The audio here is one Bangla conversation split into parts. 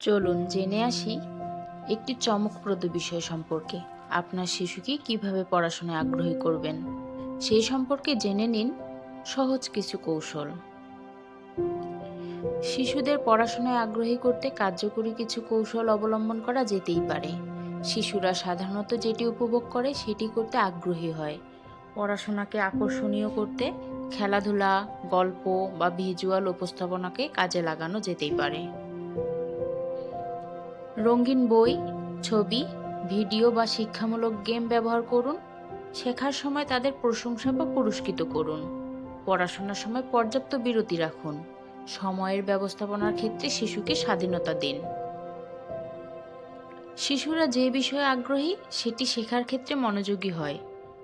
চলুন জেনে আসি একটি চমকপ্রদ বিষয় সম্পর্কে। আপনার শিশুকে কীভাবে পড়াশোনায় আগ্রহী করবেন সেই সম্পর্কে জেনে নিন সহজ কিছু কৌশল। শিশুদের পড়াশোনায় আগ্রহী করতে কার্যকরী কিছু কৌশল অবলম্বন করা যেতেই পারে। শিশুরা সাধারণত যেটি উপভোগ করে সেটি করতে আগ্রহী হয়। পড়াশোনাকে আকর্ষণীয় করতে খেলাধুলা, গল্প বা ভিজুয়াল উপস্থাপনাকে কাজে লাগানো যেতেই পারে। রঙিন বই, ছবি, ভিডিও বা শিক্ষামূলক গেম ব্যবহার করুন। শেখার সময় তাদের প্রশংসা বা পুরস্কৃত করুন। পড়াশোনার সময় পর্যাপ্ত বিরতি রাখুন। সময়ের ব্যবস্থাপনার ক্ষেত্রে শিশুকে স্বাধীনতা দিন। শিশুরা যে বিষয়ে আগ্রহী, সেটি শেখার ক্ষেত্রে মনোযোগী হয়।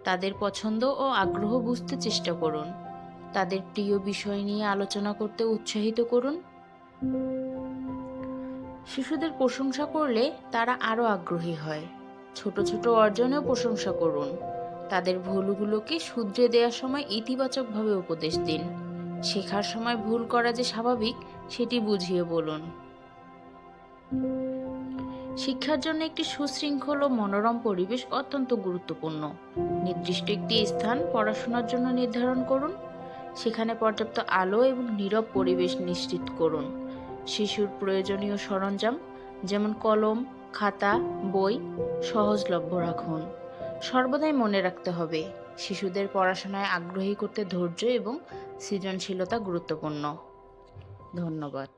তাদের পছন্দ ও আগ্রহ বুঝতে চেষ্টা করুন। তাদের প্রিয় বিষয় নিয়ে আলোচনা করতে উৎসাহিত করুন। শিশুদের প্রশংসা করলে তারা আরও আগ্রহী হয়। ছোট ছোট অর্জনেও প্রশংসা করুন। তাদের ভুলগুলোকে শুধরে দেওয়ার সময় ইতিবাচকভাবে উপদেশ দিন। শেখার সময় ভুল করা যে স্বাভাবিক, সেটি বুঝিয়ে বলুন। শিক্ষার জন্য একটি সুশৃঙ্খল ও মনোরম পরিবেশ অত্যন্ত গুরুত্বপূর্ণ। নির্দিষ্ট একটি স্থান পড়াশোনার জন্য নির্ধারণ করুন। সেখানে পর্যাপ্ত আলো এবং নীরব পরিবেশ নিশ্চিত করুন। শিশুর প্রয়োজনীয় সরঞ্জাম, যেমন কলম, খাতা, বই, সহজলভ্য রাখুন। সর্বদাই মনে রাখতে হবে, শিশুদের পড়াশোনায় আগ্রহী করতে ধৈর্য এবং সৃজনশীলতা গুরুত্বপূর্ণ। ধন্যবাদ।